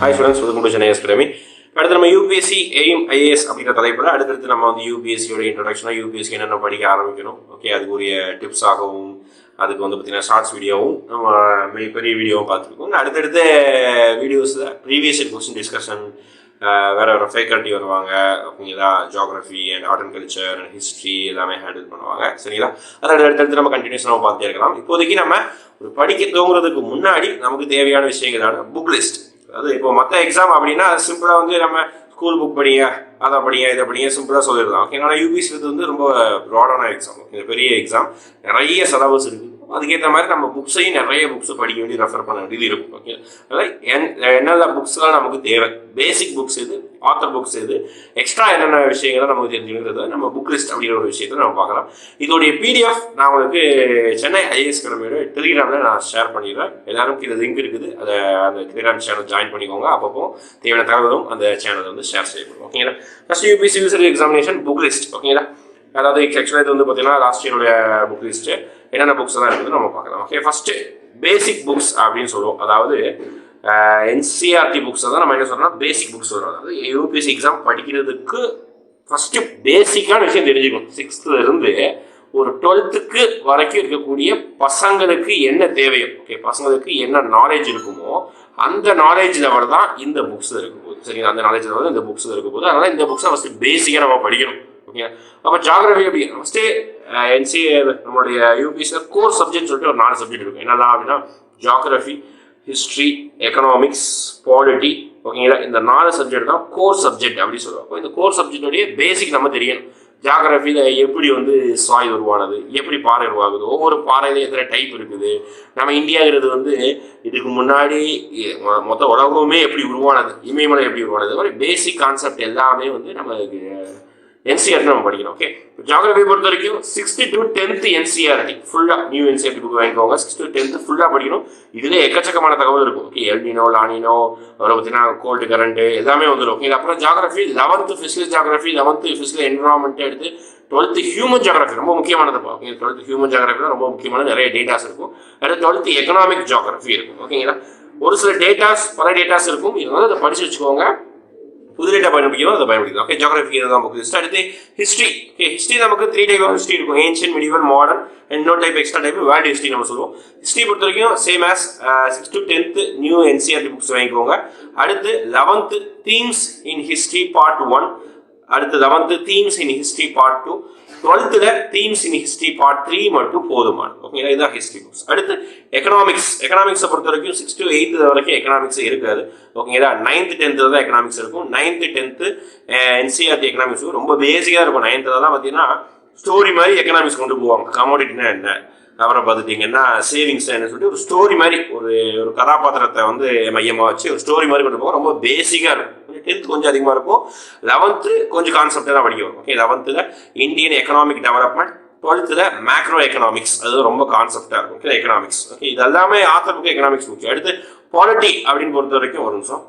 Hi students welcome to Chennai Academy அடுத்து நம்ம UPSC aim IAS அப்படிங்கிற தலைப்பில் அடுத்தடுத்து நம்ம வந்து யூபிஎஸ்சியோட இன்ட்ரடக்ஷனாக யூபிஎஸ்சி என்னென்ன படிக்க ஆரம்பிக்கணும்? ஓகே அதுக்குரிய டிப்ஸாகவும் அதுக்கு வந்து பார்த்தீங்கன்னா ஷார்ட்ஸ் வீடியோவும் நம்ம மிகப்பெரிய பெரிய வீடியோவும் பார்த்துருக்கோம். அடுத்தடுத்த வீடியோஸில் ப்ரீவியஸ் கொஸ்டின் டிஸ்கஷன் வேற வேறு ஃபேக்கல்ட்டி வருவாங்க. ஓகேங்களா geography and art and culture and history எல்லாமே ஹேண்டில் பண்ணுவாங்க. சரிங்களா? அதோட அடுத்தடுத்து நம்ம கண்டினியூஸ் நம்ம பார்த்துட்டே இருக்கலாம். இப்போதைக்கு நம்ம ஒரு படிக்க தூங்குறதுக்கு முன்னாடி நமக்கு தேவையான விஷயங்களான புக் லிஸ்ட் அதாவது இப்போ மற்ற எக்ஸாம் அப்படின்னா சிம்பிளாக வந்து நம்ம ஸ்கூல் புக் படிங்க அதை படிங்க இதை படிங்க சிம்பிளாக சொல்லிடலாம். ஓகே ஆனால் யூபிஎஸ்சி வந்து ரொம்ப ப்ராடான எக்ஸாம் இது பெரிய எக்ஸாம் நிறைய சிலபஸ் இருக்குது அதுக்கேற்ற மாதிரி நம்ம புக்ஸையும் நிறைய புக்ஸ் படிக்க வேண்டிய ரெஃபர் பண்ண வேண்டியது இருக்கும். ஓகே அதனால் என் என்னென்ன புக்ஸ்லாம் நமக்கு தேவை? பேசிக் புக்ஸ் எது? ஆத்தர் புக்ஸ் எது? எக்ஸ்ட்ரா என்னென்ன விஷயங்கள்லாம் நமக்கு தெரிஞ்சுக்கிறது நம்ம புக் லிஸ்ட் அப்படிங்கிற ஒரு விஷயத்தை நம்ம பார்க்கலாம். இதோடைய பிடிஎஃப் நான் உங்களுக்கு சென்னை ஐஏஎஸ் கிழமையோட டெலிகிராமில் நான் ஷேர் பண்ணிடுறேன். எல்லாரும் கீழே லிங்க் இருக்குது. அதை அந்த டெலிகிராம் சேனல் ஜாயின் பண்ணிக்கோங்க. அப்பப்போ தேவையான தகவலும் அந்த சேனல் வந்து ஷேர் செய்யப்படும். ஓகேங்களா first UPSC user examination book list ஓகேங்களா அதாவது ஆக்சுவலாக இது வந்து பார்த்தீங்கன்னா லாஸ்ட் இயருடைய புக் லிஸ்ட்டு என்னென்ன புக்ஸ் எல்லாம் இருக்குது நம்ம பார்க்கலாம். ஓகே ஃபஸ்ட்டு பேசிக் புக்ஸ் அப்படின்னு சொல்லுவோம் அதாவது என்சிஆர்டி புக்ஸ் தான் நம்ம என்ன சொல்றோம்னா பேசிக் புக்ஸ் வரும் அதாவது யூபிஎஸ்சி எக்ஸாம் படிக்கிறதுக்கு ஃபஸ்ட்டு பேசிக்கான விஷயம் தெரிஞ்சுக்கணும். சிக்ஸ்த்துல இருந்து ஒரு டுவெல்த்துக்கு வரைக்கும் இருக்கக்கூடிய பசங்களுக்கு என்ன தேவையோ ஓகே பசங்களுக்கு என்ன நாலேஜ் இருக்குமோ அந்த நாலேஜ் லெவல் தான் இந்த புக்ஸ் இருக்கும் போது. சரிங்களா? அந்த நாலேஜ் லெவல் இந்த புக்ஸ் இருக்கும் போது. அதனால இந்த புக்ஸை ஃபஸ்ட்டு பேசிக்காக நம்ம படிக்கணும். ஓகே அப்போ ஜாகிரபி அப்படி ஃபஸ்ட்டு என்சிஏ நம்மளுடைய யூபிஎஸ்சியில் கோர் சப்ஜெக்ட் சொல்லிட்டு ஒரு நாலு சப்ஜெக்ட் இருக்கும் என்னெல்லாம் அப்படின்னா ஜியாகிரஃபி ஹிஸ்ட்ரி எக்கனாமிக்ஸ் பாலிட்டி ஓகேங்களா இந்த நாலு சப்ஜெக்ட் தான் கோர் சப்ஜெக்ட் அப்படின்னு சொல்லுவாங்க. இந்த கோர் சப்ஜெக்டோடைய பேசிக் நம்ம தெரியணும். ஜாகிரபியில் எப்படி வந்து சாய் உருவானது எப்படி பாறை உருவாகுது? ஒவ்வொரு பாறையிலையும் எத்தனை டைப் இருக்குது? நம்ம இந்தியாங்கிறது வந்து இதுக்கு முன்னாடி மொத்த உலகமே எப்படி உருவானது? இமயமலை எப்படி உருவானது? மாதிரி பேசிக் கான்செப்ட் எல்லாமே வந்து நம்ம என்சிஆர்டி நம்ம படிக்கணும் ஓகே ஜாகிரபி பொறுத்த வரைக்கும் சிக்ஸ்த்து டு டென்த் என்சிஆர்டி ஃபுல்லாக நியூ என்சிஆர்டி புக் வாங்கிக்கோங்க. சிக்ஸ் டு டென்த் ஃபுல்லாக படிக்கணும். இதில் எக்கச்சக்கமான தகவல் இருக்கும் ஓகே எல்டினோ லானினோ அப்புறம் பார்த்தீங்கன்னா கோல்டு கரண்ட் எல்லாமே வந்துடும் ஓகே அப்புறம் geography eleventh physical geography eleventh physical environment எடுத்து டுவெல்த்து ஹியூமன் ஜாகிரபி ரொம்ப முக்கியமானதுப்பா ஓகே டுவெல்த்து ஹியூமன் ஜாகிரபியில் ரொம்ப முக்கியமான நிறைய டேட்டாஸ் இருக்கும். அடுத்து டுவெல்த்து எக்கனாமிக் ஜாகிரபி இருக்கும் ஓகேங்களா ஒரு சில டேட்டாஸ் பல டேட்டாஸ் இருக்கும். இருந்தாலும் அதை படிச்சு வச்சுக்கோங்க. புது டேட்டா அதை பயன்படுத்தலாம் ஓகே ஜாகிரபி தான் புக் லிஸ்ட் அடுத்து ஹிஸ்ட்ரி ஓகே ஹிஸ்ட்ரி நமக்கு த்ரீ டைப் ஆஃப் ஹிஸ்ட்ரி இருக்கும். ஏன்ஷியன் மிடிவல் மாடர்ன் அண்ட் இன்னொரு type extra type value history நம்ம சொல்லுவோம். ஹிஸ்ட்ரி பொறுத்த வரைக்கும் same as six to tenth new NCERT books வாங்கிக்கோங்க. அடுத்து eleventh themes in history part one அடுத்து eleventh themes in history part two டுவெல்த்தில் themes in history part three மட்டும் போதுமான ஓகேங்களா இதுதான் ஹிஸ்ட்ரி புக்ஸ் அடுத்து எக்கனாமிக்ஸ் எக்கனாமிக்ஸை பொறுத்த வரைக்கும் சிக்ஸ் டு எயித்து வரைக்கும் எக்கனாமிக்ஸ் இருக்காது. ஓகேங்களா நைன்த்து டென்த்தில் தான் எக்கனாமிக்ஸ் இருக்கும். நைன்த்து டென்த்து என்சிஆர்டி எக்கனாமிக்ஸ் ரொம்ப பேசிக்காக இருக்கும். நைன்த்தில் தான் பார்த்தீங்கன்னா ஸ்டோரி மாதிரி எக்கனாமிக்ஸ் கொண்டு போவாங்க. கமோடிட்டினா என்ன? அப்புறம் பார்த்துட்டிங்கன்னா சேவிங்ஸ் என்ன சொல்லிட்டு ஒரு ஸ்டோரி மாதிரி ஒரு ஒரு கதாபாத்திரத்தை வந்து மையமாக வச்சு ஒரு ஸ்டோரி மாதிரி கொண்டு போவோம் ரொம்ப பேசிக்காக இருக்கும். கொஞ்சம் டென்த் கொஞ்சம் அதிகமாக இருக்கும். லெவன்த்து கொஞ்சம் கான்செப்டாக தான் படிக்கும் ஓகே லெவன்த்தில் இந்தியன் எக்கனாமிக் டெவலப்மெண்ட் டுவெல்த்தில் மேக்ரோ எக்கனாமிக்ஸ் அது ரொம்ப கான்செப்டாக இருக்கும். ஓகே எக்கனாமிக்ஸ் ஓகே இது எல்லாமே ஆத்தர் எக்கனாமிக்ஸ் முக்கியம் அடுத்து பாலிட்டி அப்படின்னு பொறுத்த வரைக்கும் ஒரு நிமிஷம்.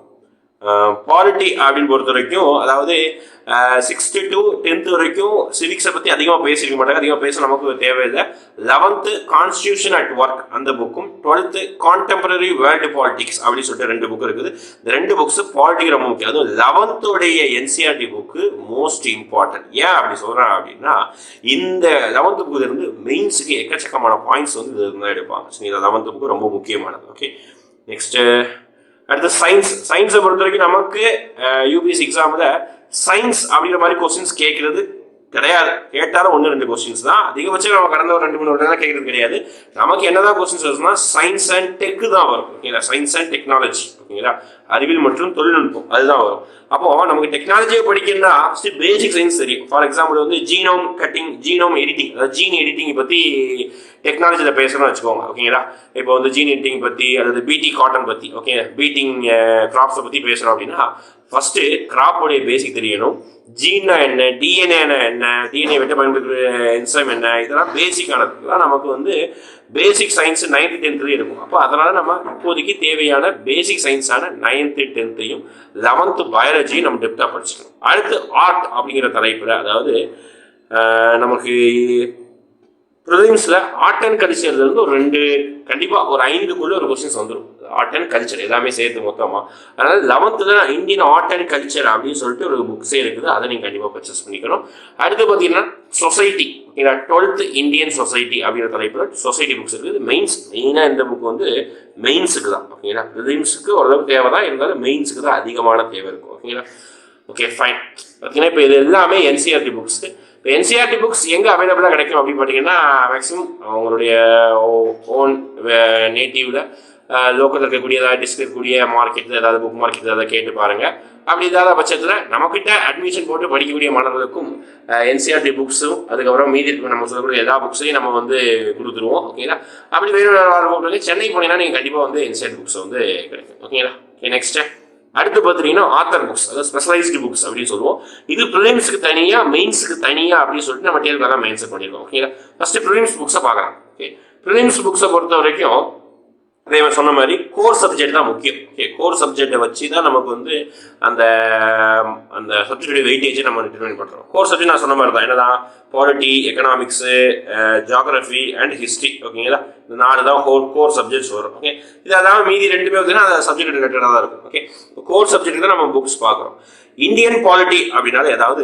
பாலிட்டி அப்படின்னு பொறுத்த வரைக்கும் அதாவது சிக்ஸ்த்து டு டென்த்து வரைக்கும் சிவிக்ஸை பற்றி அதிகமாக பேசிக்க மாட்டாங்க. அதிகமாக பேச நமக்கு தேவையில்லை. லெவன்த்து கான்ஸ்டியூஷன் அட் ஒர்க் அந்த புக்கும் டுவெல்த்து கான்டெம்பரரி வேர்ல்டு பாலிட்டிக்ஸ் அப்படின்னு சொல்லிட்டு ரெண்டு புக் இருக்குது. இந்த ரெண்டு புக்ஸ் பாலிட்டிக் ரொம்ப முக்கியம். அதுவும் லெவன்த்துடைய என்சிஆர்டி புக்கு மோஸ்ட் இம்பார்ட்டன்ட் ஏன் அப்படி சொல்கிறேன் அப்படின்னா இந்த லெவன்த்து புக்கு இருந்து மெயின்ஸுக்கு எக்கச்சக்கமான பாயிண்ட்ஸ் வந்து இது எடுப்பாங்க. ஸோ இந்த லெவன்த்து புக்கு ரொம்ப முக்கியமானது. ஓகே நெக்ஸ்ட்டு அடுத்து சயின்ஸ் சயின்ஸை பொறுத்த வரைக்கும் நமக்கு யூபிஎஸ்சி எக்ஸாமில் சயின்ஸ் அப்படிங்கிற மாதிரி கொஸ்டின்ஸ் கேட்கறது கிடையாது. கேட்டாலும் ஒன்று ரெண்டு கொஸ்டின்ஸ் தான். அதிகபட்சம் நம்ம கடந்த ஒரு ரெண்டு மூணு வருடம் கேட்கறது கிடையாது. நமக்கு என்னதான் கொஸ்டின்ஸ் வருதுன்னா சயின்ஸ் அண்ட் டெக்கு தான் வரும். ஓகேங்களா சயின்ஸ் அண்ட் டெக்னாலஜி ஓகேங்களா அறிவியல் மற்றும் தொழில்நுட்பம். அதுதான் வரும். அப்போ நமக்கு டெக்னாலஜியை படிக்கணும்னா ஃபஸ்ட்டு பேசிக் சயின்ஸ் தெரியும். ஃபார் எக்ஸாம்பிள் வந்து ஜீனோம் கட்டிங் ஜீனோம் எடிட்டிங் அதாவது ஜீன் எடிட்டிங் பற்றி டெக்னாலஜியில் பேசணும்னு வச்சுக்கோங்க ஓகேங்களா இப்போ வந்து ஜீன் எடிட்டிங் பற்றி அல்லது பிடி காட்டன் பற்றி ஓகே பீட்டிங் கிராப்ஸை பற்றி பேசுகிறோம் அப்படின்னா ஃபஸ்ட்டு கிராப்போடைய பேசிக் தெரியணும். ஜீன்னா என்ன டிஎன்ஏனா என்ன டிஎன்ஏ வெட்ட பயன்படுத்துகிற என்சைம் என்ன இதெல்லாம் பேசிக்கானது இதெல்லாம் நமக்கு வந்து பேசிக் சயின்ஸ் நைன்த்து டென்த்லேயும் இருக்கும். அப்போ அதனால் நம்ம இப்போதைக்கு தேவையான பேசிக் சயின்ஸான நைன்த்து டென்த்தையும் லெவன்த்து பயாலஜியும் நம்ம டெப்த்தாக படிச்சுக்கணும். அடுத்து ஆர்ட் அப்படிங்கிற தலைப்பில் அதாவது நமக்கு ப்ரிலிம்ஸில் ஆர்ட் அண்ட் கல்ச்சர்லேருந்து ஒரு ரெண்டு கண்டிப்பாக ஒரு ஐந்துக்குள்ளே ஒரு கொஸ்டின்ஸ் வந்துடும் ஆர்ட் அண்ட் கல்ச்சர் எல்லாமே சேர்த்து மொத்தமாக அதனால லெவன்த்தில் இந்தியன் ஆர்ட் அண்ட் கல்ச்சர் அப்படின்னு சொல்லிட்டு ஒரு புக்ஸே இருக்குது. அதை நீங்கள் கண்டிப்பாக பர்ச்சேஸ் பண்ணிக்கணும். அடுத்து பார்த்தீங்கன்னா சொசைட்டி ஓகேங்களா டுவெல்த் இந்தியன் சொசைட்டி அப்படிங்கிற தலைப்பில் சொசைட்டி புக்ஸ் இருக்குது. மெயின்ஸ் மெயினாக இந்த புக் வந்து மெயின்ஸுக்கு தான். ஓகேங்களா ப்ரிலிம்ஸுக்கு ஓரளவுக்கு தேவை தான். இருந்தாலும் மெயின்ஸுக்கு தான் அதிகமான தேவை இருக்கும். ஓகேங்களா? ஓகே ஃபைன் பார்த்தீங்கன்னா இப்போ இது எல்லாமே என்சிஆர்டி புக்ஸு இப்போ என்சிஆர்டி புக்ஸ் எங்கே அவைலபிளாக கிடைக்கும் அப்படின்னு பார்த்தீங்கன்னா மேக்ஸிமம் அவங்களுடைய ஓன் நேட்டிவில் லோக்கலில் இருக்கக்கூடிய ஏதாவது டிஸ்க் இருக்கக்கூடிய மார்க்கெட்டில் ஏதாவது புக் மார்க்கெட் ஏதாவது கேட்டு பாருங்கள் அப்படி இல்லாத பட்சத்தில் நம்மக்கிட்ட அட்மிஷன் போட்டு படிக்கக்கூடிய மாணவர்களுக்கும் என்சிஆர்டி புக்ஸும் அதுக்கப்புறம் மீதி இருக்க நம்ம சொல்லக்கூடிய எல்லா புக்ஸையும் நம்ம வந்து கொடுத்துருவோம் ஓகேங்களா அப்படி வேறு வேறு சென்னை போனீங்கன்னா நீங்கள் கண்டிப்பாக வந்து என்சிஆர்டி புக்ஸ் வந்து கிடைக்கும் ஓகேங்களா ஓகே நெக்ஸ்ட்டு அடுத்து பார்த்தீங்கன்னா ஆத்தர் புக்ஸ் அதாவது ஸ்பெஷலைஸ்டு புக்ஸ் அப்படின்னு சொல்லுவோம். இது ப்ரிலிம்ஸுக்கு தனியாக மெயின்ஸுக்கு தனியாக அப்படின்னு சொல்லிட்டு நம்ம டேல்காக தான் மெயின்ஸ் பண்ணியிருக்கோம் ஓகேங்களா ஃபஸ்ட்டு ப்ரிலிம்ஸ் புக்ஸை பார்க்கலாம். ஓகே ப்ரிலிம்ஸ் புக்ஸை பொறுத்த வரைக்கும் அதே மாதிரி சொன்ன மாதிரி கோர் சப்ஜெக்ட் தான் முக்கியம். ஓகே கோர் சப்ஜெக்டை வச்சு தான் நமக்கு வந்து அந்த அந்த சப்ஜெக்ட் வெயிட்டேஜை நம்ம டிட்டர்மின் பண்ணுறோம் கோர் சப்ஜெக்ட் நான் சொன்ன மாதிரி தான் என்னதான் polity economics geography and history ஓகேங்களா இந்த நாலு தான் கோர் கோர் சப்ஜெக்ட்ஸ் வரும். ஓகே இது அதாவது மீதி ரெண்டுமே பார்த்தீங்கன்னா அந்த சப்ஜெக்ட் ரிலேட்டடாக தான் இருக்கும் ஓகே கோர் சப்ஜெக்ட் தான் நம்ம புக்ஸ் பார்க்குறோம். இந்தியன் பாலிட்டி அப்படின்னால ஏதாவது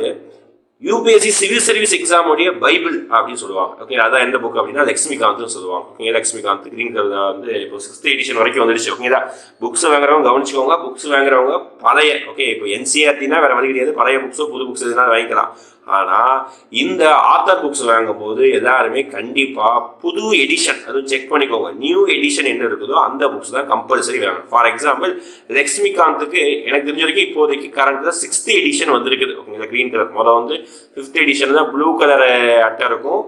யூபிஎஸ்சி சிவில் சர்வீஸ் எக்ஸாமுடைய பைபிள் அப்படின்னு சொல்லுவாங்க. ஓகே அதான் எந்த புக் அப்படின்னா லக்ஷ்மிகாந்த்னு சொல்லுவாங்க. ஓகே லக்ஷ்மிகாந்த் கிரீன் கலர் வந்து இப்போ சிக்ஸ்த் எடிஷன் வரைக்கும் வந்துடுச்சு. ஓகேங்களா புக்ஸ் வாங்குறவங்க கவனிச்சுக்கோங்க. புக்ஸ் வாங்குறவங்க பழைய. ஓகே இப்போ என்சிஆர்டினா வேற வழி கிடையாது. பழைய புக்ஸோ புது புக்ஸ் எதுனா வாங்கிக்கலாம். ஆனால் இந்த ஆத்தர் புக்ஸ் வாங்கும் போது எல்லாருமே கண்டிப்பாக புது எடிஷன் அதுவும் செக் பண்ணிக்கோங்க நியூ எடிஷன் என்ன இருக்குதோ அந்த புக்ஸ் தான் கம்பல்சரி வாங்கணும். ஃபார் எக்ஸாம்பிள் லக்ஷ்மிகாந்துக்கு எனக்கு தெரிஞ்ச வரைக்கும் இப்போதைக்கு கரண்ட்டில் சிக்ஸ்த் எடிஷன் வந்திருக்குது. ஓகேங்களா க்ரீன் கலர் மொதல் வந்து ஃபிஃப்த் எடிஷன் தான் ப்ளூ கலர் அட்டை இருக்கும்.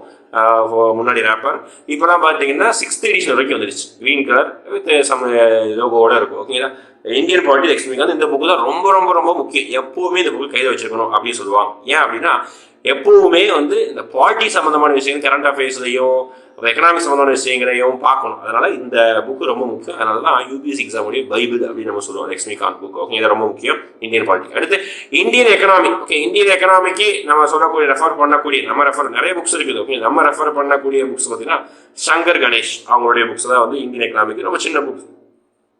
முன்னாடி ரேப்பர் இப்போலாம் பார்த்தீங்கன்னா சிக்ஸ்த் எடிஷன் வரைக்கும் வந்துருச்சு. க்ரீன் கலர் வித் சம் லோகோட இருக்கும். ஓகேங்களா இந்தியன் பாலிட்டி லக்ஷ்மிகாந்த் இந்த புக்கு தான் ரொம்ப ரொம்ப ரொம்ப முக்கியம். எப்போவுமே இந்த புக்கு கையில் வச்சிருக்கணும் அப்படின்னு சொல்லுவாங்க. ஏன் அப்படின்னா எப்போவுமே வந்து இந்த பாலிட்டி சம்மந்தமான விஷயங்கள் கரண்ட் அஃபேர்ஸ்லையும் எக்கனாமிக் சம்மந்தமான விஷயங்களையும் பார்க்கணும். அதனால இந்த புக்கு ரொம்ப முக்கியம். அதனால தான் யூபிஎஸ்சி எக்ஸாமுடைய பைபிள் அப்படின்னு நம்ம சொல்லுவோம். லக்ஷ்மிகாந்த் புக் ஓகே இது ரொம்ப முக்கியம். இந்தியன் பாலிட்டி அடுத்து இந்தியன் எக்கனாமி ஓகே இந்தியன் எக்கனாமிக்கு நம்ம சொல்லக்கூடிய ரெஃபர் பண்ணக்கூடிய நம்ம ரெஃபர் நிறைய புக்ஸ் இருக்குது. ஓகே நம்ம ரெஃபர் பண்ணக்கூடிய புக்ஸ் பார்த்தீங்கன்னா சங்கர் கணேஷ் அவங்களுடைய புக்ஸ் தான் வந்து இந்தியன் எக்கனாமிக் ரொம்ப சின்ன புக்ஸ்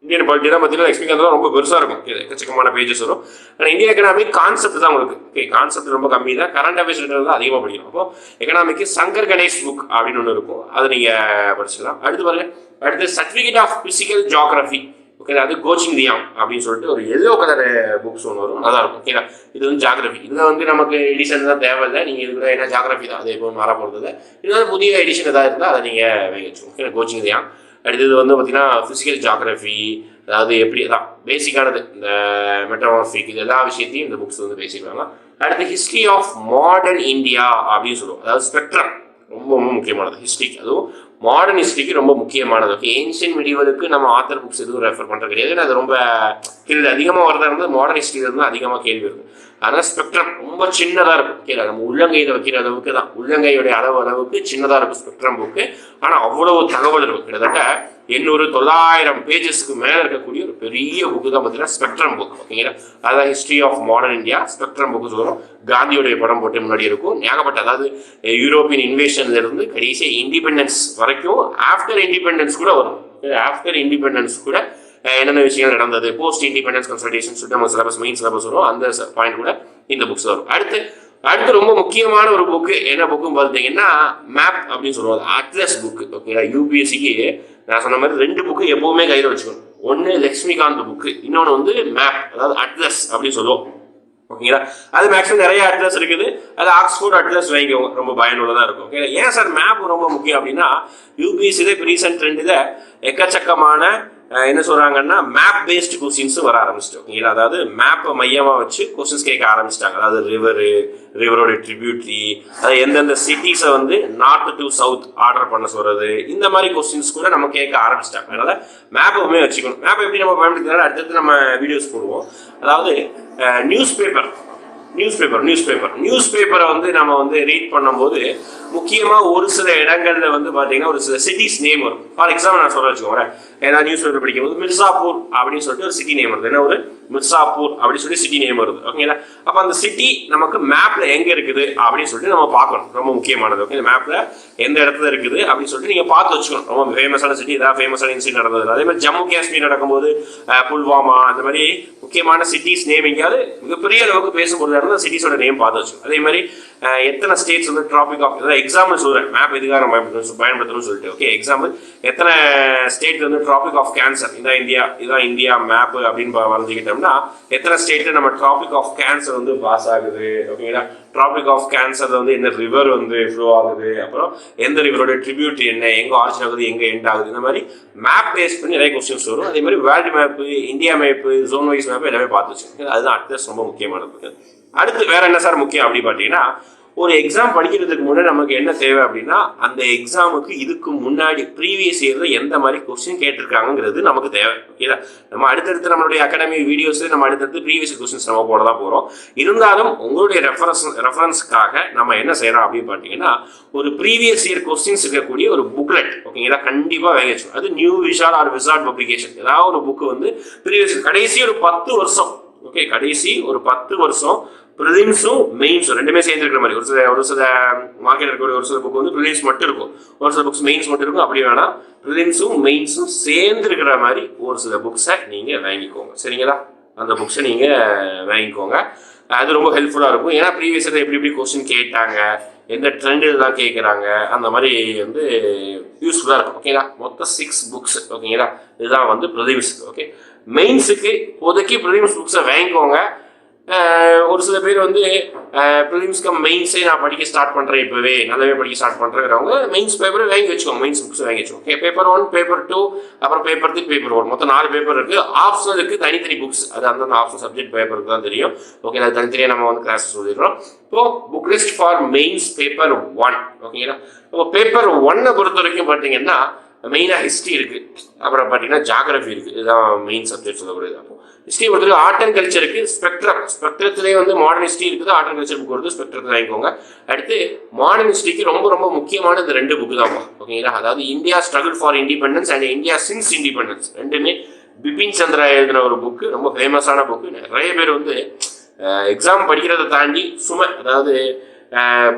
இந்தியன் பாலிட்டி தான் பார்த்தீங்கன்னா லக்ஷ்மிகாந்த் தான் ரொம்ப பெருசாக இருக்கும். இது எக்கச்சக்கமான பேஜஸ் வரும். ஆனால் இந்தியா எக்கனாமிக் கான்செப்ட் தான் உங்களுக்கு. ஓகே கான்செப்ட் ரொம்ப கம்மி தான். கரண்ட் அஃபேர்ஸ் தான் அதிகமாக படிக்கணும் அப்போ எக்கனாமிக்கு சங்கர் கணேஷ் புக் அப்படின்னு ஒன்று இருக்கும். அதை நீங்கள் படிச்சிடலாம் அடுத்து பாருங்க. அடுத்து certificate of physical geography okay அது கோச்சிங் தியாம் அப்படின்னு சொல்லிட்டு ஒரு எல்லோ கலர் புக்ஸ் ஒன்று வரும். நல்லா இருக்கும். ஓகேங்களா இது வந்து ஜாகிரபி இதில் வந்து நமக்கு எடிஷன் தான் தேவையில்லை. நீங்கள் இது ஏன்னா என்ன ஜாகிரபி தான். அது எப்போ மாற போகிறது இல்லை. புதிய எடிஷன் ஏதாவது இருந்தால் அதை நீங்கள் வாங்கி. ஓகேங்களா கோச்சிங் தியாம் அடுத்தது வந்து பார்த்தீங்கன்னா ஃபிசிக்கல் ஜாகிரஃபி அதாவது எப்படி தான் பேசிக்கானது இந்த மெட்டமாஃபிக் இது எல்லா விஷயத்தையும் இந்த புக்ஸ் வந்து பேசிடுவாங்க அடுத்து ஹிஸ்ட்ரி ஆஃப் மாடர்ன் இந்தியா அப்படின்னு சொல்லுவோம். அதாவது ஸ்பெக்ட்ரம் ரொம்ப ரொம்ப முக்கியமானது. ஹிஸ்ட்ரிக்கு அதுவும் மாடர்ன் ஹிஸ்ட்ரிக்கு ரொம்ப முக்கியமானது. ஓகே ஏன்ஷியன் மிடிவலுக்கு நம்ம ஆத்தர் புக்ஸ் எதுவும் ரெஃபர் பண்ணுறது கிடையாது. அது ரொம்ப கேள்வி அதிகமாக வரதா இருந்தால் மாடர்ன் ஹிஸ்ட்ரியில இருந்து அதிகமாக கேள்வி இருக்கும் அதனால் ஸ்பெக்ட்ரம் ரொம்ப சின்னதாக இருக்கும். கீழே நம்ம உள்ளங்கையில் வைக்கிற அளவுக்கு தான். உள்ளங்கையுடைய அளவு அளவுக்கு சின்னதாக இருக்கும் ஸ்பெக்ட்ரம் புக்கு ஆனால் அவ்வளவு தகவல் இருக்கும். கிட்டத்தட்ட எண்ணூறு தொள்ளாயிரம் பேஜஸ்க்கு மேலே இருக்கக்கூடிய ஒரு பெரிய புக்கு தான் பார்த்தீங்கன்னா ஸ்பெக்ட்ரம் புக் ஓகேங்களா அதான் history of modern India spectrum book சொல்கிறோம் காந்தியுடைய படம் போட்டு முன்னாடி இருக்கும். ஞாபகப்பட்ட அதாவது யூரோப்பியன் இன்வேஷன்ல இருந்து கடைசியாக இண்டிபெண்டன்ஸ் வரைக்கும் ஆஃப்டர் இண்டிபெண்டன்ஸ் கூட வரும். ஆஃப்டர் இண்டிபெண்டன்ஸ் கூட என்னென்ன விஷயங்கள் நடந்தது? போஸ்ட் இண்டிபெண்டன்ஸ் கன்சல்டேஷன் சொல்லிட்டு நம்ம சிலபஸ் மெயின் சிலபஸ் வரும். அந்த பாயிண்ட் கூட இந்த புக்ஸ் வரும். அடுத்து அடுத்து ரொம்ப முக்கியமான ஒரு புக்கு என்ன புக்குன்னு பார்த்தீங்கன்னா மேப் அப்படின்னு சொல்லுவாங்க. அட்லஸ் புக்கு ஓகேங்களா யூபிஎஸ்சிக்கு நான் சொன்ன மாதிரி ரெண்டு புக்கு எப்பவுமே கையில் வச்சுக்கணும். ஒன்று லக்ஷ்மிகாந்த் புக்கு இன்னொன்று வந்து மேப் அதாவது அட்லஸ் அப்படின்னு சொல்லுவோம். ஓகேங்களா அது மேக்ஸிமம் நிறைய அட்ரஸ் இருக்குது. அது ஆக்ஸ்போர்ட் அட்ரஸ் வாங்கிக்கோங்க. ரொம்ப பயனுள்ளதாக இருக்கும். ஓகே ஏன் சார் மேப் ரொம்ப முக்கியம் அப்படின்னா யூபிஎஸ்சியில் இப்போ ரீசெண்ட் ட்ரெண்டில் எக்கச்சக்கமான என்ன சொல்கிறாங்கன்னா மேப் பேஸ்டு கொஸ்டின்ஸும் வர ஆரம்பிச்சிட்டோம். ஓகேங்களா அதாவது மேப்பை மையமாக வச்சு கொஸ்டின்ஸ் கேட்க ஆரம்பிச்சிட்டாங்க. அதாவது ரிவரு ரிவரோட ட்ரிபியூட்ரி அதாவது எந்தெந்த சிட்டிஸை வந்து நார்த் டு சவுத் ஆர்டர் பண்ண சொல்கிறது இந்த மாதிரி கொஸ்டின்ஸ் கூட நம்ம கேட்க ஆரம்பிச்சிட்டாங்க. அதனால் மேப்புமே வச்சுக்கணும். மேப் எப்படி நம்ம பயன்படுத்தினாலும் அடுத்தடுத்து நம்ம வீடியோஸ் போடுவோம். அதாவது newspaper newspaper newspaper news பேப்பரை வந்து நம்ம வந்து ரீட் பண்ணும்போது முக்கியமாக ஒரு சில இடங்கள்ல வந்து பார்த்தீங்கன்னா ஒரு சில சிட்டிஸ் நேம் வரும். ஃபார் எக்ஸாம்பிள் நான் சொல்ல வச்சுக்கோங்களேன். ஏன்னா நியூஸ் பேப்பர் படிக்கும்போது மிர்சாப்பூர் அப்படின்னு சொல்லிட்டு ஒரு சிட்டி நேம் வருது. என்ன ஒரு மிர்சாப்பூர் அப்படின்னு சொல்லி சிட்டி நேம் வருது. ஓகேங்களா அப்போ அந்த சிட்டி நமக்கு மேப்ல எங்க இருக்குது அப்படின்னு சொல்லிட்டு நம்ம பார்க்கணும். ரொம்ப முக்கியமானது. ஓகே மேப்ல எந்த இடத்துல இருக்குது அப்படின்னு சொல்லிட்டு நீங்க பார்த்து வச்சுக்கணும். ரொம்ப ஃபேமஸான சிட்டி ஏதாவது ஃபேமஸான இன்சிடென்ட் நடந்தது. அதே மாதிரி ஜம்மு காஷ்மீர் நடக்கும்போது புல்வாமா அந்த மாதிரி முக்கியமான சிட்டிஸ் நேம் எங்கேயாவது மிகப்பெரிய அளவுக்கு பேசும்போது இருந்தால் சிட்டிஸோட நேம் பார்த்து வச்சுக்கணும். அதே மாதிரி எத்தனை ஸ்டேட்ஸ் வந்து ட்ராபிக் ஆஃப் அதாவது எக்ஸாம்பிள் சொல்றேன். மேப் எதுக்காக நம்ம பயன்படுத்தணும்னு சொல்லிட்டு. ஓகே எக்ஸாம்பிள் எத்தனை ஸ்டேட் வந்து ட்ராபிக் ஆஃப் கேன்சர் இதான் இந்தியா இதான் இந்தியா மேப் அப்படின்னு வரைஞ்சிக்கிட்டோம் வரைஞ்சிக்கிட்டோம்னா எத்தனை ஸ்டேட்ல நம்ம ட்ராபிக் ஆஃப் கேன்சர் வந்து பாஸ் ஆகுது? ஓகேங்களா ட்ராபிக் ஆஃப் கேன்சர் வந்து என்ன ரிவர் வந்து ஃப்ளோ ஆகுது? அப்புறம் எந்த ரிவரோட ட்ரிபியூட் என்ன? எங்க ஆரிஜின் ஆகுது? எங்க எண்ட் ஆகுது? இந்த மாதிரி மேப் பேஸ் பண்ணி நிறைய கொஸ்டின்ஸ் வரும். அதே மாதிரி world map India map zone wise map எல்லாமே பார்த்து வச்சுக்கோங்க அதுதான் அடுத்த ரொம்ப முக்கியமானது. அடுத்து வேற என்ன சார் முக்கியம் அப்படின்னு பார்த்தீங்கன்னா ஒரு எக்ஸாம் படிக்கிறதுக்கு முன்னாடி நமக்கு என்ன தேவை அப்படின்னா அந்த எக்ஸாமுக்கு இதுக்கு முன்னாடி ப்ரீவியஸ் இயரில் எந்த மாதிரி கொஸ்டின் கேட்டிருக்காங்கிறது நமக்கு தேவை. ஓகேதா நம்ம அடுத்தடுத்து நம்மளுடைய அகாடமி வீடியோஸ் நம்ம அடுத்தடுத்து ப்ரீவியஸ் கொஸ்டின்ஸ் நம்ம போட தான் போகிறோம் இருந்தாலும் உங்களுடைய ரெஃபரன்ஸ் ரெஃபரன்ஸ்க்காக நம்ம என்ன செய்கிறோம் அப்படின்னு பார்த்தீங்கன்னா ஒரு ப்ரீவியஸ் இயர் கொஸ்டின்ஸ் இருக்கக்கூடிய ஒரு புக்லெட் ஓகேங்களா கண்டிப்பாக வாங்கி வச்சுக்கணும். அது new Vishal or wizard publication ஏதாவது ஒரு புக்கு வந்து ப்ரீவியஸ் கடைசி ஒரு பத்து வருஷம் ஓகே கடைசி ஒரு பத்து வருஷம் ப்ரிலிம்ஸும் மெயின்ஸும் ரெண்டுமே சேர்ந்துருக்கிற மாதிரி. ஒரு சில ஒரு சில மார்க்கெட் இருக்கக்கூடிய ஒரு சில புக் வந்து ப்ரிலிம்ஸ் மட்டும் இருக்கும். ஒரு சில புக்ஸ் மெயின்ஸ் மட்டும் இருக்கும். அப்படி வேணாம். ப்ரிலிம்ஸும் மெயின்ஸும் சேர்ந்து இருக்கிற மாதிரி ஒரு சில புக்ஸை நீங்கள் வாங்கிக்கோங்க. சரிங்களா? அந்த புக்ஸை நீங்கள் வாங்கிக்கோங்க. அது ரொம்ப ஹெல்ப்ஃபுல்லாக இருக்கும். ஏன்னா ப்ரீவியஸ் எப்படி எப்படி கொஸ்டின் கேட்டாங்க எந்த ட்ரெண்டில் தான் கேட்குறாங்க அந்த மாதிரி வந்து யூஸ்ஃபுல்லாக இருக்கும். ஓகேங்களா மொத்தம் சிக்ஸ் புக்ஸ் ஓகேங்களா இதுதான் வந்து ப்ரிலிம்ஸ்க்கு ஓகே மெயின்ஸுக்கு இப்போதைக்கு ப்ரிலிம்ஸ் புக்ஸை வாங்கிக்கோங்க. ஒரு சில பேர் வந்து ப்ரிலிம்ஸ்க்கு மெயின்ஸே நான் படிக்க ஸ்டார்ட் பண்ணுறேன் இப்போவே. நல்லாவே படிக்க ஸ்டார்ட் பண்ணுறேங்கிறவங்க மெயின்ஸ் பேப்பர் வாங்கி வச்சுக்கோங்க மெயின்ஸ் புக்ஸ் வாங்கி வச்சுக்கோங்க okay paper one paper two அப்புறம் பேப்பர் த்ரீ பேப்பர் ஒன் மொத்தம் நாலு பேப்பர் இருக்குது ஆப்ஷனலுக்கு தனித்தனி புக்ஸ் அது அந்தந்த ஆப்ஷன் சப்ஜெக்ட் பேப்பருக்கு தான் தெரியும். ஓகே அது தனித்தனியாக நம்ம வந்து கிளாஸ் சொல்லிடுறோம். இப்போ book list for mains paper one ஓகேங்களா இப்போ பேப்பர் ஒன்னை பொறுத்த வரைக்கும் பார்த்தீங்கன்னா மெயினாக ஹிஸ்ட்ரி இருக்குது அப்புறம் பார்த்தீங்கன்னா ஜாகிரஃபி இருக்குது இதுதான் மெயின் சப்ஜெக்ட் சொல்லக்கூடியது. அப்போ ஹிஸ்ட்ரி பொறுத்தவரை ஆர்ட் அண்ட் கல்ச்சருக்கு ஸ்பெக்ட்ரம் ஸ்பெக்ட்ரத்துலேயே வந்து மாடர்ன் ஹிஸ்ட்ரி இருக்குது. ஆர்ட் அண்ட் கல்ச்சர் புக் வருது. ஸ்பெக்ட்ரத்தில் வாங்கிக்கோங்க. அடுத்து மாடர்ன் ஹிஸ்ட்ரிக்கு ரொம்ப ரொம்ப முக்கியமான இந்த ரெண்டு புக்கு தான் ஓகேங்களா? அதாவது India struggle for independence and India since independence ரெண்டுமே பிபின் சந்திரா எழுதின ஒரு புக்கு ரொம்ப ஃபேமஸான புக்கு நிறைய பேர் வந்து எக்ஸாம் படிக்கிறதை தாண்டி சும்மா அதாவது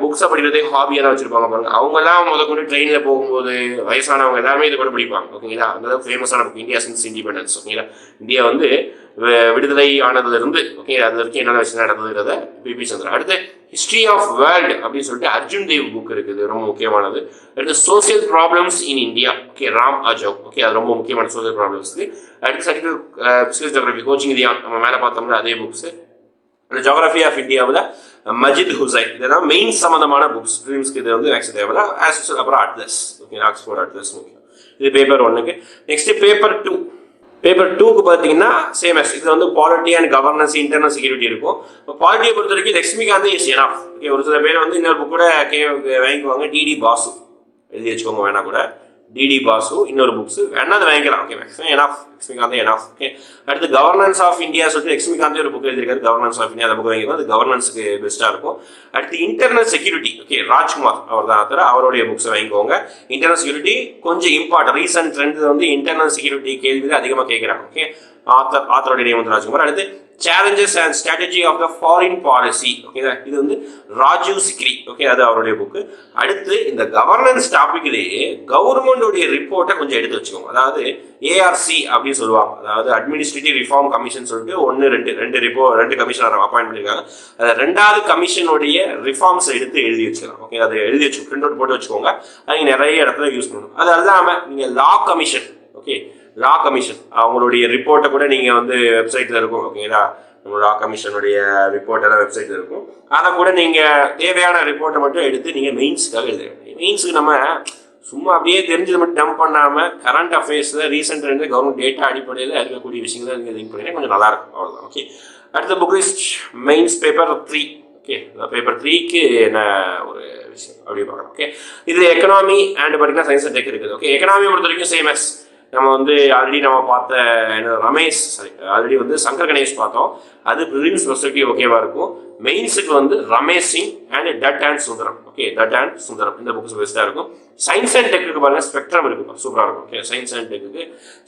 புக்ஸை படிக்கிறதே ஹாபியாக தான் வச்சுருப்பாங்க பாருங்க. அவங்கெல்லாம் முத கொண்டு ட்ரெயினில் போகும்போது வயசானவங்க எல்லாருமே இது கூட படிப்பாங்க. ஓகேங்களா? அந்த ஃபேமஸான புக் இந்தியா சின்ஸ் இண்டிபெண்டன்ஸ் ஓகேங்களா? இந்தியா வந்து விடுதலை ஆனதுலேருந்து ஓகே அது வரைக்கும் என்னென்ன விஷயம் நடந்ததுங்கிறத பிபி சந்திரா அடுத்து ஹிஸ்ட்ரி ஆஃப் வேர்ல்டு அப்படின்னு சொல்லிட்டு அர்ஜுன் தேவ் புக் இருக்குது. ரொம்ப முக்கியமானது. அடுத்து social problems in India okay Ram Ahuja okay அது ரொம்ப முக்கியமான சோசியல் ப்ராப்ளம்ஸ்க்கு அடுத்து certificate physical geography coaching India நம்ம மேலே பார்த்தோம்னா அதே புக்ஸு அந்த ஆஃப் இந்தியாவில் மஜித் ஹுசைன் இதெல்லாம் மெயின் சம்மந்தமான புக்ஸ் ட்ரீம்ஸ்க்கு இது வந்து நெக்ஸ்ட் தேவை ஆஸ் அப்புறம் அட்லஸ் ஓகே ஆக்ஸ்போர்ட் அட்லஸ் முக்கியம் இது பேப்பர் ஒன்றுக்கு நெக்ஸ்ட் பேப்பர் டூ பேப்பர் டூக்கு பார்த்தீங்கன்னா சேம் எஸ் இது வந்து polity and governance internal security இருக்கும். இப்போ பாலிட்டியை பொறுத்த வரைக்கும் லக்ஷ்மிகாந்த் இஸ் எனாஃப் ஓகே ஒரு சில பேர் வந்து இன்னொரு புக் கூட கே வாங்கிக்குவாங்க. டிடி பாசு எழுதி வச்சுக்கோங்க வேணா கூட. டிடி பாசு இன்னொரு புக்ஸ் வேணா அதை வாங்கிக்கலாம். Okay maximum enough Laxmikanth enough okay அடுத்து கவர்னன்ஸ் ஆஃப் இந்தியா சொல்லிட்டு லக்ஷ்மிகாந்தே ஒரு புக் எழுதியிருக்காரு. கவர்னன்ஸ் ஆஃப் இந்தியா அந்த புக் வாங்கிக்கலாம் அது கவர்னன்ஸுக்கு பெஸ்ட்டாக இருக்கும். அடுத்து இன்டர்னல் செக்யூரிட்டி ஓகே ராஜ்குமார் அவர் தான் ஆத்தர் அவருடைய புக்ஸை வாங்கிக்கோங்க. இன்டர்னல் செக்யூரிட்டி கொஞ்சம் இம்பார்ட்டன்ட் ரீசன்ட் ட்ரெண்ட் வந்து இன்டர்னல் செக்யூரிட்டி கேள்வி அதிகமாக கேட்குறாங்க ஓகே ஆத்தர் ஆத்தருடைய நேம் வந்து ராஜ்குமார் அடுத்து challenges and strategy of the foreign policy okay இது வந்து ராஜீவ் சிக்ரி. ஓகே அது அவருடைய புக்கு அடுத்து இந்த கவர்னன்ஸ் டாபிக்லேயே கவர்மெண்டோடைய ரிப்போர்ட்டை கொஞ்சம் எடுத்து வச்சுக்கோங்க. அதாவது ஏஆர்சி அப்படின்னு சொல்லுவாங்க. அதாவது அட்மினிஸ்ட்ரேட்டிவ் ரிஃபார்ம் கமிஷன் சொல்லிட்டு ஒன்று ரெண்டு ரெண்டு ரிப்போ ரெண்டு கமிஷனர் அப்பாயிண்ட் பண்ணியிருக்காங்க அதை ரெண்டாவது கமிஷனுடைய ரிஃபார்ம்ஸ் எடுத்து எழுதி வச்சுக்கலாம். ஓகே அதை எழுதி வச்சு பிரிண்ட் அவுட் போட்டு வச்சுக்கோங்க. அது நிறைய இடத்துல யூஸ் பண்ணணும். அது இல்லாமல் நீங்கள் law commission okay law commission. அவங்களுடைய ரிப்போர்ட்டை கூட நீங்கள் வந்து வெப்சைட்டில் இருக்கும் ஓகேங்களா? நம்ம லா கமிஷனுடைய ரிப்போர்ட் எல்லாம் வெப்சைட்டில் இருக்கும். அதை கூட நீங்கள் தேவையான ரிப்போர்ட்டை மட்டும் எடுத்து நீங்கள் மெயின்ஸுக்காக எழுதுங்க. மெயின்ஸுக்கு நம்ம சும்மா அப்படியே தெரிஞ்சதை மட்டும் டம்ப் பண்ணாமல் கரண்ட் அஃபேர்ஸில் ரீசெண்ட் ரெண்டு கவர்மெண்ட் டேட்டா அடிப்படையில் இருக்கக்கூடிய விஷயங்களை நீங்கள் லிங்க் பண்ணிங்கன்னா கொஞ்சம் நல்லாயிருக்கும் அவ்வளோதான் ஓகே அடுத்த book list mains paper three okay paper த்ரீக்கு என்ன ஒரு விஷயம்? அப்படி பார்க்கலாம் ஓகே இது எக்கனாமி அண்ட் பார்த்தீங்கன்னா சயின்ஸ் அண்ட் டெக் இருக்குது ஓகே எக்கனாமி பொறுத்த வரைக்கும் சேம் எஸ் நம்ம வந்து ஆல்ரெடி நம்ம பார்த்த என்ன ரமேஷ் சாரி ஆல்ரெடி வந்து சங்கர் கணேஷ் பார்த்தோம். அது ப்ரிலிம்ஸ் பெர்ஸ்பெக்டிவ் ஓகேவா இருக்கும். மெயின்ஸுக்கு வந்து Ramesh Singh and Datt and Sundaram okay Datt and Sundaram இந்த புக்ஸ் பெஸ்ட்டாக இருக்கும் சயின்ஸ் அண்ட் டெக்கு பாருங்க ஸ்பெக்ட்ரம் இருக்கும் சூப்பராக இருக்கும். ஓகே சயின்ஸ் அண்ட் டெக்குக்கு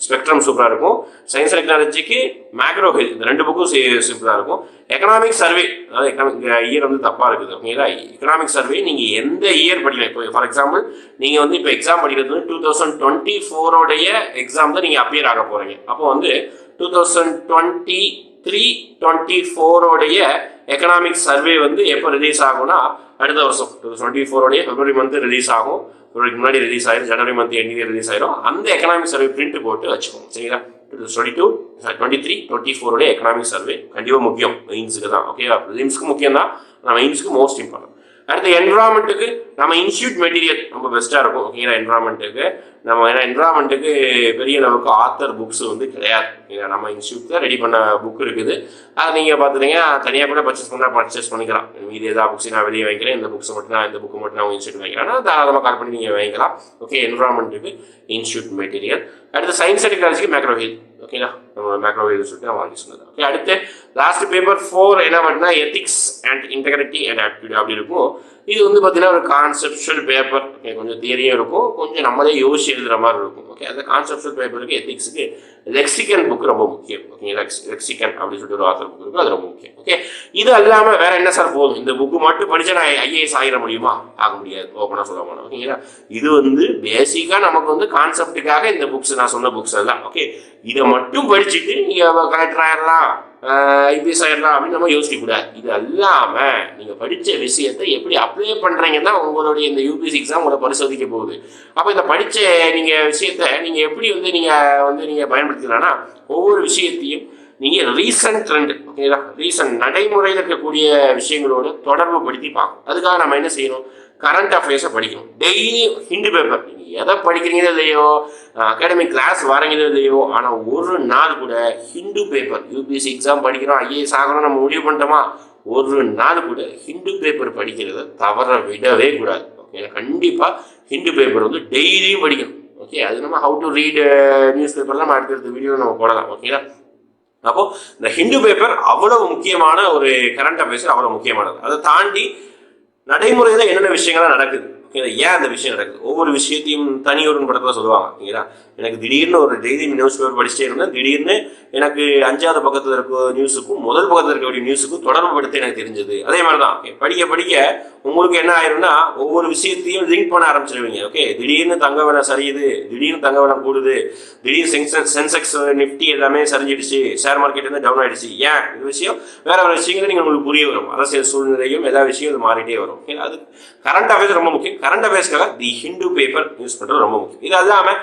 ஸ்பெக்ட்ரம் சூப்பராக இருக்கும். சயின்ஸ் டெக்னாலஜிக்கு மேக்ரோ ஹெல்த் இந்த ரெண்டு புக்கும் சூப்பராக இருக்கும். எக்கனாமிக் சர்வே அதாவது எக்கனாமிக் இயர் வந்து தப்பாக இருக்குது. ஓகேங்களா எக்கனாமிக் சர்வே நீங்கள் எந்த இயர் படிக்கலாம் இப்போ ஃபார் எக்ஸாம்பிள் நீங்கள் வந்து இப்போ எக்ஸாம் படிக்கிறது வந்து டூ தௌசண்ட் டுவெண்ட்டி ஃபோரோடைய எக்ஸாம் தான் நீங்கள் அப்பியர் ஆக போகிறீங்க அப்போ வந்து two thousand twenty three twenty ஃபோரோடைய economic survey வந்து எப்போ ரிலீஸ் ஆகும்னா அடுத்த வருஷம். டூ டுவெண்ட்டி ஃபோரோடைய பிப்ரவரி மந்த் ரிலீஸ் ஆகும். பிப்ரவரிக்கு முன்னாடி ரிலீஸ் ஆயிரும். ஜனவரி மந்த் எண்டில் ரிலீஸ் ஆயிரும். அந்த எக்கனாமிக் சர்வே பிரிண்ட் போட்டு வச்சுக்கோங்க. சரிங்களா? Twenty two twenty three twenty ஃபோரோடைய economic survey கண்டிப்பாக முக்கியம். மெயின்ஸுக்கு தான். ஓகேவா மெயின்ஸ்க்கு முக்கியம் தான் நம்ம மெயின்ஸ்க்கு மோஸ்ட் இம்பார்ட்டன்ட் அடுத்து என்விரான்மெண்ட்டுக்கு நம்ம இன்ஸ்டியூட் மெட்டீரியல் ரொம்ப பெஸ்ட்டாக இருக்கும். ஓகேங்களா என்விரான்மெண்ட்டுக்கு நம்ம ஏன்னா என்விரான்மெண்ட்டுக்கு பெரிய நமக்கு ஆத்தர் புக்ஸ் வந்து கிடையாது. ஏன்னா நம்ம இன்ஸ்டியூட்டில் ரெடி பண்ண புக் இருக்குது. அதை நீங்கள் பார்த்துட்டீங்கன்னா தனியாக கூட பர்ச்சேஸ் பண்ணால் பர்ச்சேஸ் பண்ணிக்கலாம். மீதி ஏதாவது புக்ஸ் நான் வெளியே வைக்கிறேன் இந்த புக்ஸ் மட்டும் நான் இந்த புக்கு மட்டும் நான் இன்ஸ்டியூட் வைக்கிறேன்னா தாராளமாக கால் பண்ணி நீங்கள் வாங்கிக்கலாம். ஓகே என்விரான்மெண்ட்டுக்கு இன்ஸ்டியூட் மெட்டீரியல் அடுத்து சயின்ஸ் அண்ட் டெக்னாலஜிக்கு மேக்ரோஹில் ஓகேங்களா நம்ம மேக்ரோ சொல்லிட்டு நான் வாங்கி சொன்னது. ஓகே அடுத்து லாஸ்ட் பேப்பர் ஃபோர் என்ன பண்ணா ethics and integrity and aptitude அப்படி இருக்கும். இது வந்து பார்த்தீங்கன்னா ஒரு கான்செப்ஷுவல் பேப்பர் ஓகே கொஞ்சம் தியரியும் இருக்கும். கொஞ்சம் நம்மளே யோசிச்சு எழுதுற மாதிரி இருக்கும். ஓகே அந்த கான்செப்ஷுவல் பேப்பருக்கு எத்திக்ஸுக்கு லெக்சிகன் புக் ரொம்ப முக்கியம். ஓகே லெக்சிகன் அப்படின்னு சொல்லிட்டு ஒரு ஆத்தர் புக் இருக்கும் அது ரொம்ப முக்கியம். ஓகே இது அல்லாமல் வேற என்ன சார் போதும்? இந்த புக்கு மட்டும் படித்தா நான் ஐஏஎஸ் ஆகிட முடியுமா? ஆக முடியாது. ஓப்பனாக சொல்ல போனோம் ஓகேங்களா இது வந்து பேசிக்காக நமக்கு வந்து கான்செப்டுக்காக இந்த புக்ஸ் நான் சொன்ன புக்ஸ் எல்லாம் ஓகே இதை மட்டும் படிச்சுட்டு நீங்கள் கலெக்டர் ஆயிடலாம் இப்படி ஆயிடலாம் அப்படின்னு நம்ம யோசிக்கக்கூடாது இது அல்லாமல் நீங்கள் படித்த விஷயத்தை எப்படி அப்ளை பண்ணுறீங்கன்னா உங்களுடைய இந்த யூபிஎஸ்சி எக்ஸாம் உங்களை பரிசோதிக்க போகுது. அப்போ இந்த படித்த நீங்கள் விஷயத்த நீங்கள் எப்படி வந்து நீங்கள் வந்து நீங்கள் பயன்படுத்திக்கலாம்னா ஒவ்வொரு விஷயத்தையும் நீங்கள் ரீசன்ட் ட்ரெண்ட் ஓகேங்களா ரீசன்ட் நடைமுறையில் இருக்கக்கூடிய விஷயங்களோடு தொடர்பு படுத்தி பார்க்கணும். அதுக்காக நம்ம என்ன செய்யணும்? கரண்ட் அஃபேர்ஸை படிக்கணும். டெய்லி ஹிந்து பேப்பர் நீங்கள் எதை படிக்கிறீங்களோ இல்லையோ அகாடமிக் கிளாஸ் வரீங்களோ இல்லையோ ஆனால் ஒரு நாள் கூட ஹிந்து பேப்பர் யூபிஎஸ்சி எக்ஸாம் படிக்கிறோம் ஐஏஎஸ் ஆகணும் நம்ம முடிவு பண்ணிட்டோமா? ஒரு நாள் கூட ஹிந்து பேப்பர் படிக்கிறத தவற விடவே கூடாது. ஓகே கண்டிப்பாக ஹிந்து பேப்பர் வந்து டெய்லியும் படிக்கணும். ஓகே அது நம்ம ஹவு டு ரீட் நியூஸ் பேப்பர்லாம் நம்ம அடுத்தடுத்த வீடியோ நம்ம போடலாம். ஓகேங்களா அப்போது இந்த ஹிந்து பேப்பர் அவ்வளோ முக்கியமான ஒரு கரண்ட் அஃபேர்ஸ் அவ்வளோ முக்கியமானது. அதை தாண்டி நடைமுறையில் என்னென்ன விஷயங்கள்லாம் நடக்குது? ஏன் அந்த விஷயம் நடக்குது? ஒவ்வொரு விஷயத்தையும் தனியொரு படத்தில் சொல்லுவாங்க ஓகேங்களா எனக்கு திடீர்னு ஒரு டெய்லி நியூஸ் பேப்பர் படிச்சுட்டே இருந்தேன். திடீர்னு எனக்கு அஞ்சாவது பக்கத்தில் இருக்க நியூஸுக்கும் முதல் பக்கத்தில் இருக்கக்கூடிய நியூஸுக்கும் தொடர்பு படுத்த எனக்கு தெரிஞ்சது. அதே மாதிரி தான் படிக்க படிக்க உங்களுக்கு என்ன ஆயிரும்னா ஒவ்வொரு விஷயத்தையும் லிங்க் பண்ண ஆரம்பிச்சிருவீங்க ஓகே திடீர்னு தங்க விலை சரியுது திடீர்னு தங்க விலை கூடுது திடீர்னு சென்செக்ஸ் சென்செக்ஸ் நிஃப்டி எல்லாமே சரிஞ்சிடுச்சு ஷேர் மார்க்கெட் வந்து டவுன் ஆயிடுச்சு. ஏன்? இது விஷயம் வேற வேற விஷயங்கள் நீங்கள் உங்களுக்கு புரிய வரும். அரசியல் சூழ்நிலையும் எல்லா விஷயம் இது மாறிட்டே வரும் ஓகே அது கரண்ட் அஃபேர்ஸ் ரொம்ப முக்கியம். கரண்ட் அஃபேர்ஸ்க்காக தி ஹிந்து பேப்பர் யூஸ் பண்ணுறது ரொம்ப முக்கியம். இது இல்லாமல்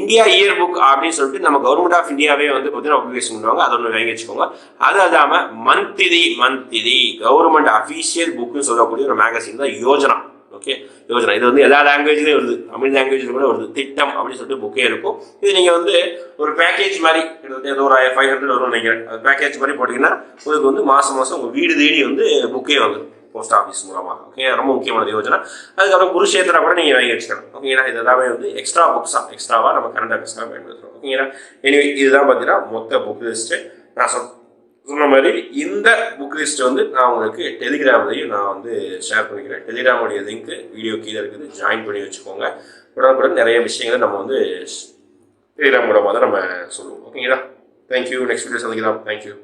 இந்தியா இயர் புக் அப்படின்னு சொல்லிட்டு நம்ம கவர்மெண்ட் ஆஃப் இந்தியாவே வந்து பார்த்தீங்கன்னா பப்ளிகேஷன் பண்ணுவாங்க. அதை ஒன்று வாங்கி வச்சுக்கோங்க. அது இல்லாமல் மந்திதி மந்திதி கவர்மெண்ட் அஃபீஷியல் புக்குன்னு சொல்லக்கூடிய ஒரு மேகசின் தான் யோஜனா ஓகே யோஜனா இது வந்து எல்லா லாங்குவேஜ்லேயும் வருது. தமிழ் லாங்குவேஜில் கூட வருது. திட்டம் அப்படின்னு சொல்லிட்டு புக்கே இருக்கும். இது நீங்கள் வந்து ஒரு பேக்கேஜ் மாதிரி கிட்டத்தட்ட ஏதோ ஒரு ஃபைவ் ஹண்ட்ரட் வரும்னு நினைக்கிறேன். அது பேக்கேஜ் மாதிரி போட்டிங்கன்னா உங்களுக்கு வந்து மாதம் மாதம் உங்கள் வீடு தேடி வந்து புக்கே வந்துடும் போஸ்ட் ஆஃபீஸ் மூலமாக ஓகே ரொம்ப முக்கியமான யோஜனை. அதுக்கப்புறம் குருஷேத்திரா கூட நீங்கள் வாங்கி வச்சுக்கலாம் ஓகேங்களா இது எல்லாமே வந்து எக்ஸ்ட்ரா புக்ஸாக எக்ஸ்ட்ராவாக நம்ம கரண்ட் அஃபேர்ஸ்லாம் பயன்படுத்துகிறோம் ஓகேங்களா எனிவே இதுதான் பார்த்தீங்கன்னா மொத்த புக் லிஸ்ட்டு நான் சொல் சொன்ன மாதிரி இந்த புக் லிஸ்ட் வந்து நான் உங்களுக்கு டெலிகிராம்லையும் நான் வந்து ஷேர் பண்ணிக்கிறேன். டெலிகிராமுடைய லிங்க் வீடியோ கீழே இருக்குது. ஜாயின் பண்ணி வச்சுக்கோங்க. உடனுக்குடன் நிறைய விஷயங்களை நம்ம வந்து டெலிகிராம் மூலமாக தான் நம்ம சொல்லுவோம். ஓகேங்களா தேங்க்யூ நெக்ஸ்ட் வீடியோ சந்திக்கலாம். Thank you